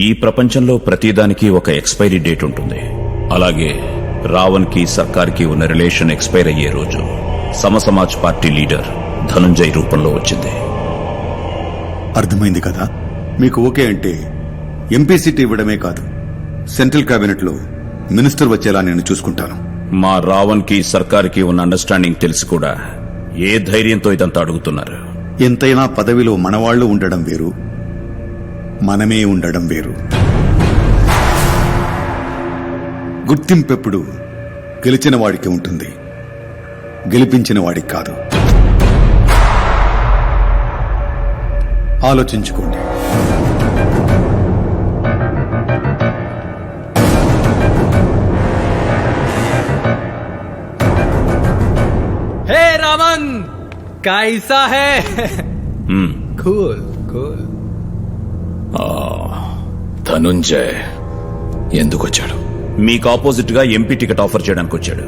ఈ ప్రపంచంలో ప్రతిదానికి ఒక ఎక్స్పైరీ డేట్ ఉంటుంది. అలాగే రావణ్కి సర్కార్కి ఉన్న రిలేషన్ ఎక్స్పైర్ అయ్యే రోజు సమసమాజ్ పార్టీ లీడర్ ధనుంజయ్ రూపంలో వచ్చింది. అర్థమైంది కదా? మీకు ఓకే అంటే ఎంపీ సీట్ ఇవ్వడమే కాదు సెంట్రల్ కేబినెట్లో మినిస్టర్ వచ్చేలా నేను చూసుకుంటాను. మా రావణ్కి సర్కార్కి ఉన్న అండర్స్టాండింగ్ తెలిసి కూడా ఏ ధైర్యంతో ఇదంతా అడుగుతున్నారు? ఎంతైనా పదవిలో మనవాళ్ళు ఉండడం వేరు మనమే ఉండడం వేరు. గుర్తింపెప్పుడు గెలిచిన వాడికి ఉంటుంది. గెలిపించిన వాడికి కాదు. ఆలోచించుకోండి. హే రామన్! కైసా హే కూల్. ధనుంజయ్ ఎందుకు వచ్చాడు మీకు ఆపోజిట్గా ఎంపీ టికెట్ ఆఫర్ చేయడానికి వచ్చాడు.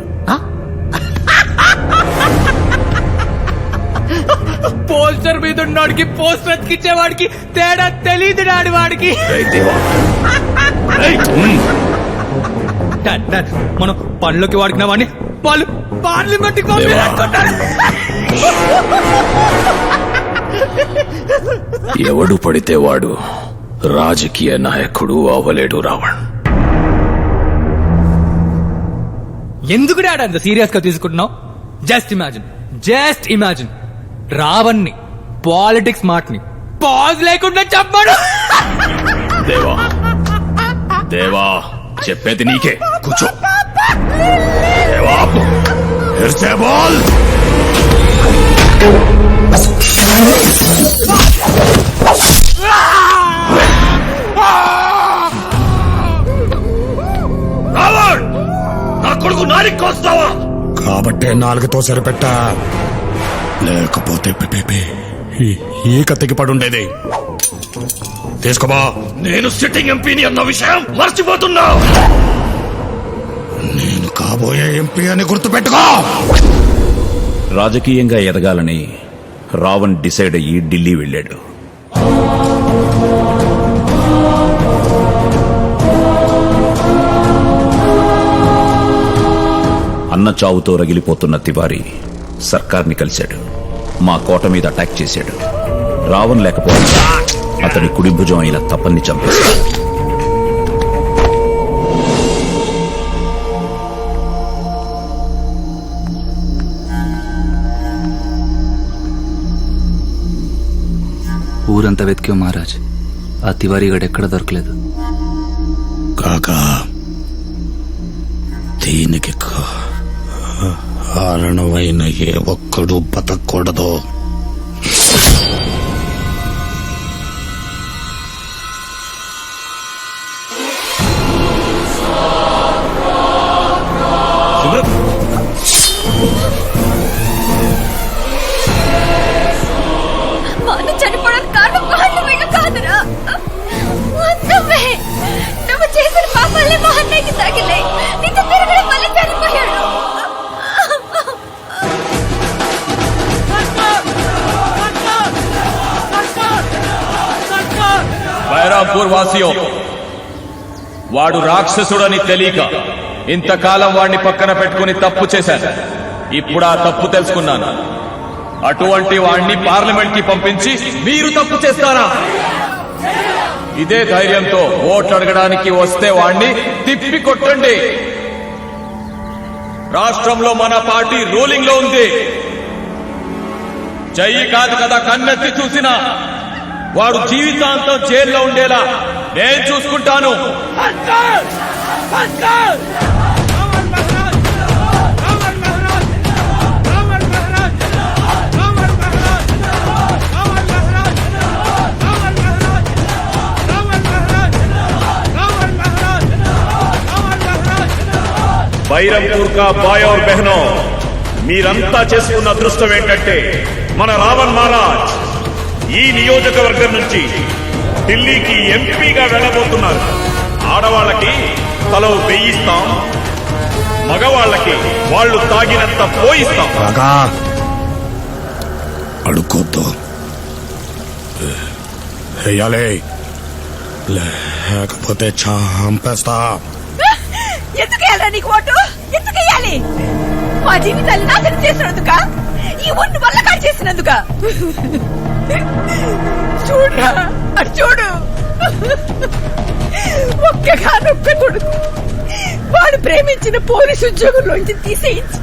పోస్టర్ మీద ఉన్నోడికి పోస్టర్ అతికిచ్చేవాడికి తేడా తెలియదు నాడు వాడికి. డాడ్, డాడ్, మనం పనిలోకి వాడుకున్న వాడిని వాళ్ళు పార్లమెంట్. ఎవడు పడితే వాడు రాజకీయ నాయకుడు అవలేడు రావణ్. ఎందుకు డాడ్ అంత సీరియస్గా తీసుకుంటున్నావు? జస్ట్ ఇమాజిన్ జస్ట్ ఇమాజిన్ రావణ్ణి పాలిటిక్స్ మాటని పాజ్ లేకుండా చెప్పాడు దేవా దేవా చెప్పేది నీకే. కూర్చో. దేవా ఎర్సే బాల్. కొడుకు నారికి కోస్తావా? కాబట్టే నాలుగుతో సరిపెట్టా. లేకపోతే ఈక తెగిపడుండేది తీసుకోబా. నేను సిట్టింగ్ ఎంపీని అన్న విషయం మర్చిపోతున్నావు నేను కాబోయే ఎంపీ అని గుర్తుపెట్టుకో! రాజకీయంగా ఎదగాలని రావణ్ డిసైడ్ అయ్యి ఢిల్లీ వెళ్ళాడు. అన్న చావుతో రగిలిపోతున్న తివారీ సర్కార్ని కలిశాడు. మా కోట మీద అటాక్ చేశాడు. రావణ్ లేకపోతే అతని కుడి భుజం అయిన తపన్ని చంపేశాడు. ఊరంతా వెతికాం మహారాజ్. ఆ తివారీ గడు ఎక్కడ దొరకలేదు. కాకా దీనికి కా- కారణమైన ఏ ఒక్కడు బతకూడదు. చనిపోవడానికి కారణం కాదురా. నువ్వు. చేసిన పాపాలే మా అన్నయ్యకి బైరాంపూర్ వాసియో వాడు రాక్షసుడని తెలియక ఇంతకాలం వాడిని పక్కన పెట్టుకుని తప్పు చేశాను ఇప్పుడు ఆ తప్పు తెలుసుకున్నాను. అటువంటి వాణ్ణి పార్లమెంట్కి పంపించి మీరు తప్పు చేస్తారా? ఇదే ధైర్యంతో ఓట్లు అడగడానికి వస్తే వాణ్ణి తిప్పి కొట్టండి. రాష్ట్రంలో మన పార్టీ రూలింగ్లో ఉంది. చెయ్యి కాదు కదా కన్నెత్తి చూసినా. వాడు జీవితాంతం జైల్లో ఉండేలా నేను చూసుకుంటాను. బైరంపూర్ కా బాయ్ और బెహనో మీరంతా చేసుకున్న అదృష్టం ఏంటంటే మన రావణ్ మహారాజ్. ఈ నియోజకవర్గం నుంచి ఢిల్లీకి ఎంపీగా వెళ్ళబోతున్నారు. ఆడవాళ్ళకి తలో వెయ్యిస్తాం మగవాళ్ళకి వాళ్ళు తాగినంత పోయిస్తాం. వెయ్యాలి లేకపోతే చంపేస్తా. ఎందుకు వేయాలా నీకు ఓటు? ఎందుకు మా జీవితాన్ని నాశనం చేసినందుక? ఈ చేసినందుక చూడరా అటు చూడు. ఒక్కగానొక్క కొడుకు. వాడు ప్రేమించిన పోలీసు ఉద్యోగంలోంచి తీసేయించి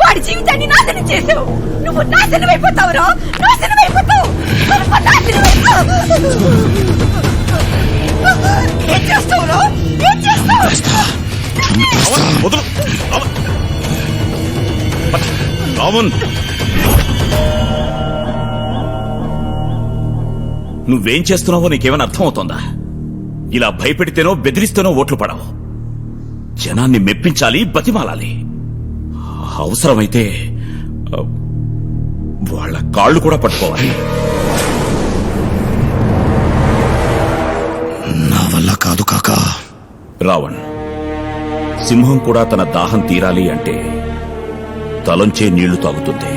వాడి జీవితాన్ని నాశనం చేసావు నువ్వు నాశనం అయిపోతావురా. నాశనం అయిపోతావు. నాశనం అయిపోతావు. ఏం చేస్తావురా ఏం చేస్తావు? రావణ్. నువ్వేం చేస్తున్నావో నీకేమైనా అర్థమవుతోందా? ఇలా భయపెడితేనో బెదిరిస్తేనో ఓట్లు పడవు. జనాన్ని మెప్పించాలి బతిమాలాలి. అవసరమైతే వాళ్ళ కాళ్ళు కూడా పట్టుకోవాలి. నా వల్ల కాదు కాకా. రావణ్ సింహం కూడా తన దాహం తీరాలి అంటే తలంచే నీళ్ళు తాగుతుంది.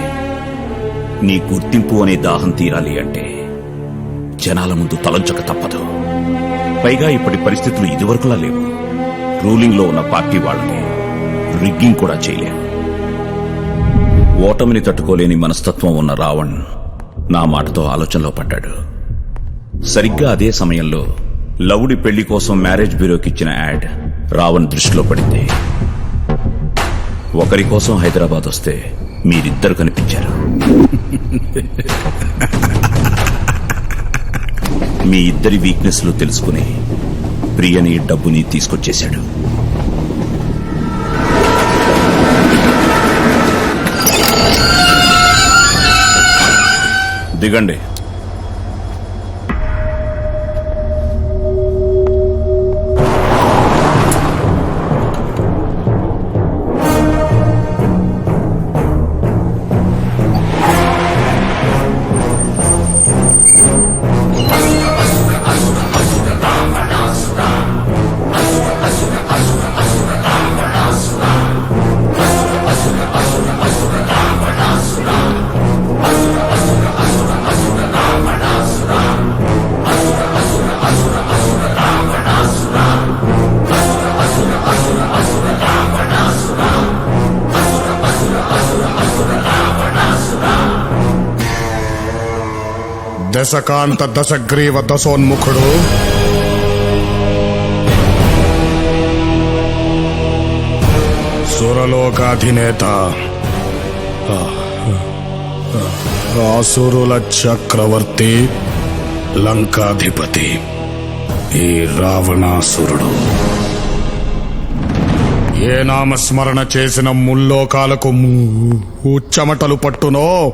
నీ గుర్తింపు అనే దాహం తీరాలి అంటే జనాల ముందు తలంచక తప్పదు. పైగా ఇప్పటి పరిస్థితులు ఇదివరకులా లేవు. రూలింగ్లో ఉన్న పార్టీ వాళ్ళని రిగ్గింగ్ కూడా చేయలేం. ఓటమిని తట్టుకోలేని మనస్తత్వం ఉన్న రావణ్ నా మాటతో ఆలోచనలో పడ్డాడు. సరిగ్గా అదే సమయంలో లవుడి పెళ్ళి కోసం మ్యారేజ్ బ్యూరోకి ఇచ్చిన యాడ్ రావణ్ దృష్టిలో పడింది. ఒకరి కోసం హైదరాబాద్ వస్తే మీరిద్దరు కనిపించారు. మీ ఇద్దరి వీక్నెస్లు తెలుసుకుని ప్రియని డబ్బుని తీసుకొచ్చేశాడు. దిగండి. దశకాంత దశగ్రీవ దశోన్ముఖుడు. సురలోకాధినేత. ఆసురుల చక్రవర్తి లంకాధిపతి ఈ రావణాసురుడు. ఏ నామస్మరణ చేసిన ముల్లోకాలకు ఉచ్చమటలు పట్టునో?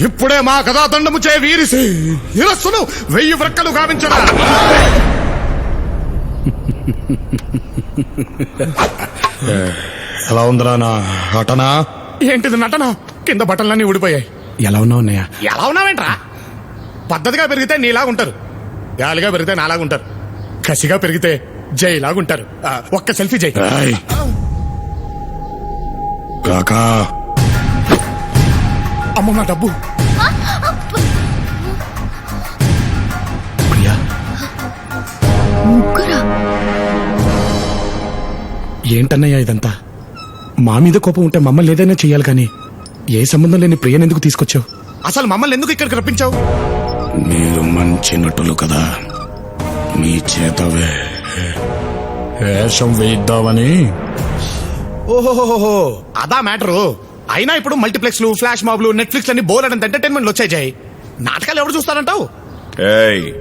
ఇప్పుడే మా కథాదండము చే వీరిసి ఇరస్సును వెయ్యి వ్రక్కలు గావించడా ఎలా ఉందిరా నా నటన? ఏంటిది నటన? కింద బట్టలన్నీ ఊడిపోయాయి. ఎలా ఉన్నావు అన్నయ్య? ఎలా ఉన్నావేంట్రా? పద్ధతిగా పెరిగితే నీలా ఉంటారు. గాలిగా పెరిగితే నాలాగా ఉంటారు. కసిగా పెరిగితే జైలాగా ఉంటారు. ఆ, ఒక్క సెల్ఫీ జై. కాకా. అమ్మ నా డబ్బు. ముగ్గురా? ఏంటన్నయ్యా ఇదంతా? మా మీద కోపం ఉంటే మమ్మల్ని ఏదైనా చెయ్యాలి కానీ ఏ సంబంధం లేని ప్రియని ఎందుకు తీసుకొచ్చావు? అసలు మమ్మల్ని ఎందుకు ఇక్కడికి రప్పించావు? మీరు మంచి నటులు కదా. మీ చేత వే- వేషం వేయిద్దామని ఓహోహోహో అదా మ్యాటరు. అయినా ఇప్పుడు మల్టీప్లెక్స్లు ఫ్లాష్ మాబ్లు నెట్ఫ్లిక్స్ అన్ని బోర్ అంత ఎంటర్టైన్మెంట్లు వచ్చాయి నాటకాలు ఎవరు చూస్తారంటావు? ఏయ్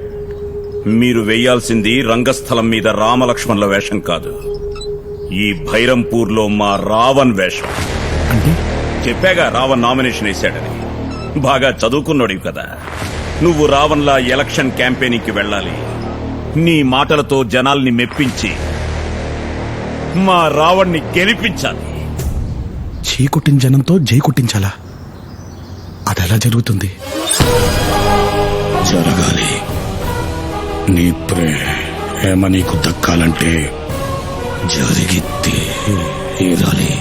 మీరు వెయ్యాల్సింది రంగస్థలం మీద రామలక్ష్మణుల వేషం కాదు. ఈ భైరంపూర్లో మా రావణ్ వేషం. చెప్పాగా రావణ్ నామినేషన్ వేశాడని. బాగా చదువుకున్నాడు కదా. నువ్వు రావణ్లా ఎలక్షన్ క్యాంపెయినింగ్కి వెళ్ళాలి. నీ మాటలతో జనాల్ని మెప్పించి మా రావణ్ణి గెలిపించాలి. చీ కుట్టిన జనంతో జై కుట్టించాలా అది ఎలా జరుగుతుంది? జరగాలి. నీ ప్రేమ నీకు దక్కాలంటే జరిగి తీరాలి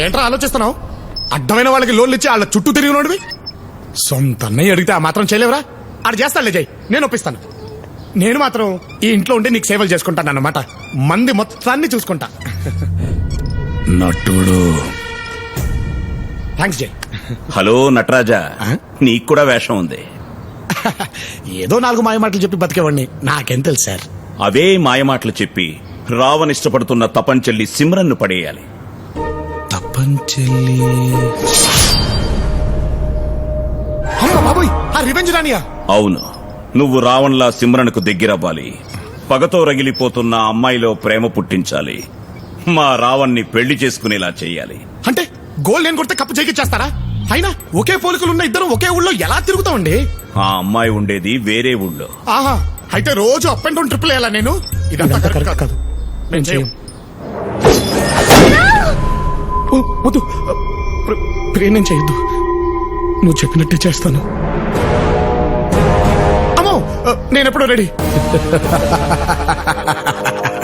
ఏంట్రా ఆలోచిస్తున్నావు? అడ్డమైన వాళ్ళకి లోన్లు ఇచ్చి వాళ్ళ చుట్టూ తిరిగినోడివి? సొంత అన్నయ్య అడిగితే ఆ మాత్రం చేయలేవురా? ఆడు చేస్తానులే జై నేను ఒప్పిస్తాను. నేను మాత్రం ఈ ఇంట్లో ఉండి నీకు సేవలు చేసుకుంటాను అన్నమాట మంది మొత్తాన్ని చూసుకుంటా. నటుడు. థ్యాంక్స్ జై. హలో నటరాజా? నీకు కూడా వేషం ఉంది. ఏదో నాలుగు మాయ మాటలు చెప్పి బతికేవాడిని. నాకేం తెలుసు సార్. అవే మాయమాటలు చెప్పి రావణ్ ఇష్టపడుతున్న తపంచెల్లి సిమ్రన్ను పడేయాలి. తప్పంచెల్లి అమ్మ బాబోయ్ ఆ రివెంజ్ రానియా అవును. నువ్వు రావణ్లా సిమ్రన్కు దగ్గరవ్వాలి. పగతో రగిలిపోతున్న అమ్మాయిలో ప్రేమ పుట్టించాలి. మా రావణ్ణి పెళ్ళి చేసుకునేలా చెయ్యాలి. అంటే గోల్ నేను కొడితే కప్పు చేస్తారా అయినా ఒకే పోలికలు ఉన్న ఇద్దరు ఒకే ఊళ్ళో ఎలా తిరుగుతామండి ఆ అమ్మాయి ఉండేది వేరే ఊళ్ళో. ఆహా అయితే రోజు అప్ అండ్ డౌన్ ట్రిపుల్ వేయాలా నేను? ఇదంతా కరెక్ట్ కాదు. చేయం వద్దు. ప్ర- చేయొద్దు. నువ్వు చెప్పినట్టే చేస్తాను. నేను ఎప్పుడు రెడీ.